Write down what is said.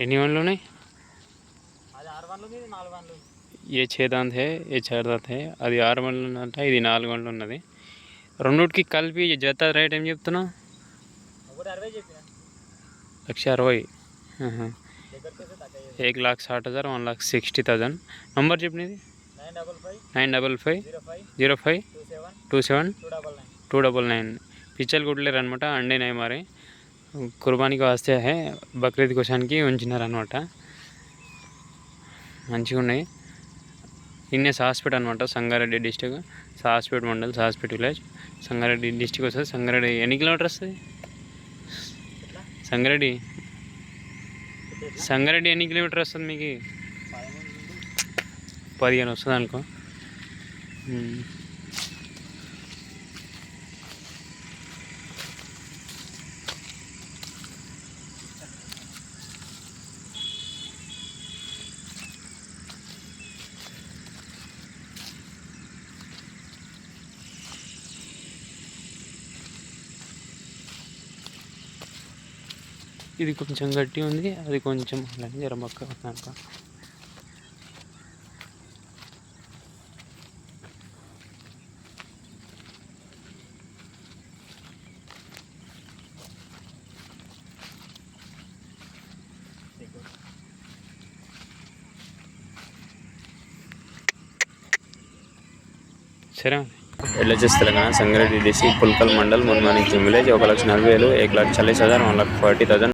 ఎన్ని వన్లు ఉన్నాయి అది ఆరు వన్లు ఉంది ఇది నాలుగు వన్లు ఉంది. ఏ చేదాంత్ హే ఏ చేదాంత్ హే అది ఆరు వన్లు ఉన్నదంట ఇది నాలుగు వన్లు ఉన్నది రెండుకి కలిపి జత రేట్ ఏం చెప్తున్నావు ఒకటి అరవై చెప్పిన లక్ష అరవై ఆహా. దగ్గరికి వస్తే తగ్గ एक लाख साठ हज़ार one lakh sixty thousand number చెప్పినది nine double five nine double five zero five zero five two seven two seven two double nine two double nine పిచ్చలు కుట్టలేరు అనమాట అండినాయి మరి కుర్బానీకి వస్తే హే బక్రీద్ కోశానికి ఉంచినారు అనమాట మంచిగా ఉన్నాయి. ఇన్నే సాస్పేట్ అనమాట Sangareddy district Saspet mandal Saspet village. Sangareddy district వస్తుంది. సంగారెడ్డి ఎన్ని కిలోమీటర్ వస్తుంది? సంగారెడ్డి? సంగారెడ్డి ఎన్ని కిలోమీటర్ వస్తుంది మీకు? పదిహేను వస్తుంది అనుకో. ఇది కొంచెం గట్టి ఉంది. అది కొంచెం అలానే జర మొక్క సరే LHS Telangana Sangareddy DC Pulkal mandal మున్మానిక్యం village ఒక లక్ష నలభై వేలు ఏక లక్ష చాలీస్ హజార్ వన్ లాక్ ఫార్టీ థౌసండ్